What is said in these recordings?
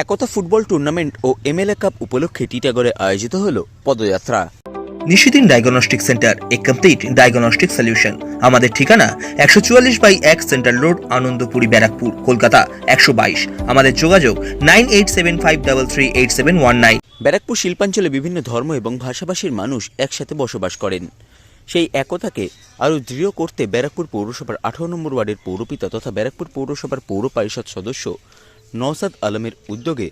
একতা football tournament ও MLA cup উপলক্ষে টিটাগড়ে আয়োজিত হল পদযাত্রা। নিশিদিন ডায়াগনস্টিক সেন্টার এ কমপ্লিট ডায়াগনস্টিক সলিউশন। আমাদের ঠিকানা একশো চুয়াল্লিশ বাই এক সেন্ট্রাল রোড আনন্দপুরি ব্যারাকপুর কলকাতা একশো বাইশ। আমাদের যোগাযোগ nine eight seven five double three eight seven one nine. Barrackpore শিল্পাঞ্চলে বিভিন্ন ধর্ম এবং ভাষাভাষীর মানুষ একসাথে বসবাস করেন। সেই একতাকে আরও দৃঢ় করতে ব্যারাকপুর পৌরসভার আঠারো নম্বর ওয়ার্ডের পৌরপিতা তথা ব্যারাকপুর পৌরসভার পৌর পরিষদ সদস্য নওসাদ আলমের উদ্যোগে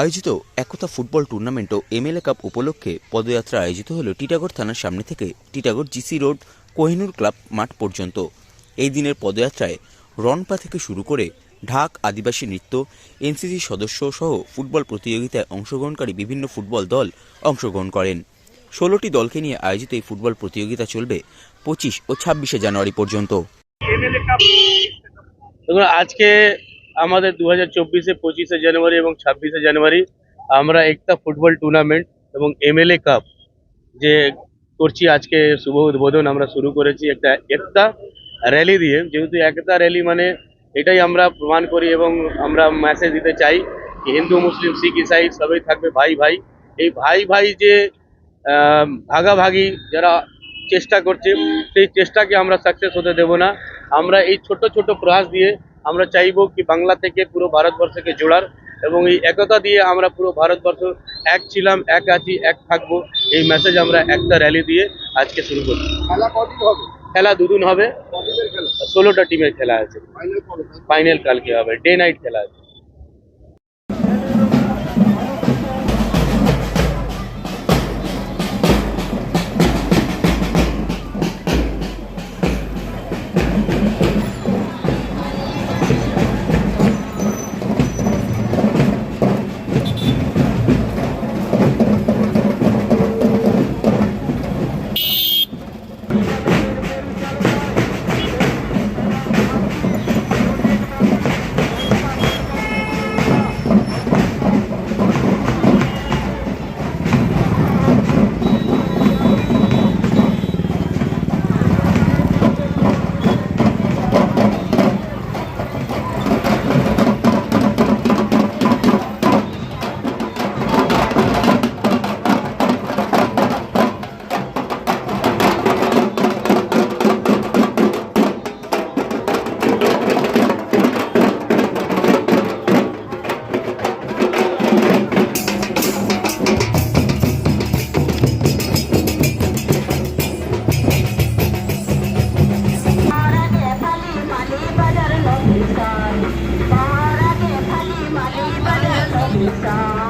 আয়োজিত একতা ফুটবল টুর্নামেন্ট ও এমএলএ কাপ উপলক্ষে পদযাত্রা আয়োজিত হল টিটাগড় থানার সামনে থেকে Titagarh GC road, Kohinoor club মাঠ পর্যন্ত। এই দিনের পদযাত্রায় রনপা থেকে শুরু করে ঢাক, আদিবাসী নৃত্য, এনসিসি সদস্য সহ ফুটবল প্রতিযোগিতায় অংশগ্রহণকারী বিভিন্ন ফুটবল দল অংশগ্রহণ করেন। ষোলোটি দলকে নিয়ে আয়োজিত এই ফুটবল প্রতিযোগিতা চলবে পঁচিশ ও ছাব্বিশে জানুয়ারি পর্যন্ত। আজকে আমাদের দু হাজার চব্বিশে পঁচিশে জানুয়ারি এবং ছাব্বিশে জানুয়ারি আমরা একটা ফুটবল টুর্নামেন্ট এবং এমএলএ কাপ যে করছি আজকে শুভ উদ্বোধন আমরা শুরু করেছি একটা একতা র্যালি দিয়ে। যেহেতু একতা র্যালি মানে এটাই আমরা প্রমাণ করি এবং আমরা মেসেজ দিতে চাই হিন্দু, মুসলিম, শিখ, ইসাই সবাই থাকবে ভাই ভাই। এই ভাই ভাই যে ভাগাভাগি যারা চেষ্টা করছে, সেই চেষ্টাকে আমরা সাকসেস হতে দেব না। আমরা এই ছোট ছোট প্রয়াস দিয়ে আমরা চাইব কি বাংলা থেকে পুরো ভারতবর্ষকে জোড়ার এবং এই একতা দিয়ে আমরা পুরো ভারতবর্ষ এক ছিলাম এক আছি এক থাকব। এই মেসেজ আমরা একটা র্যালি দিয়ে আজকে শুরু করছি। খেলা খেলা দুদিন হবে। ষোলোটা টিমের খেলা আছে। ফাইনাল কালকে হবে। ডে নাইট খেলা আছে। Ram.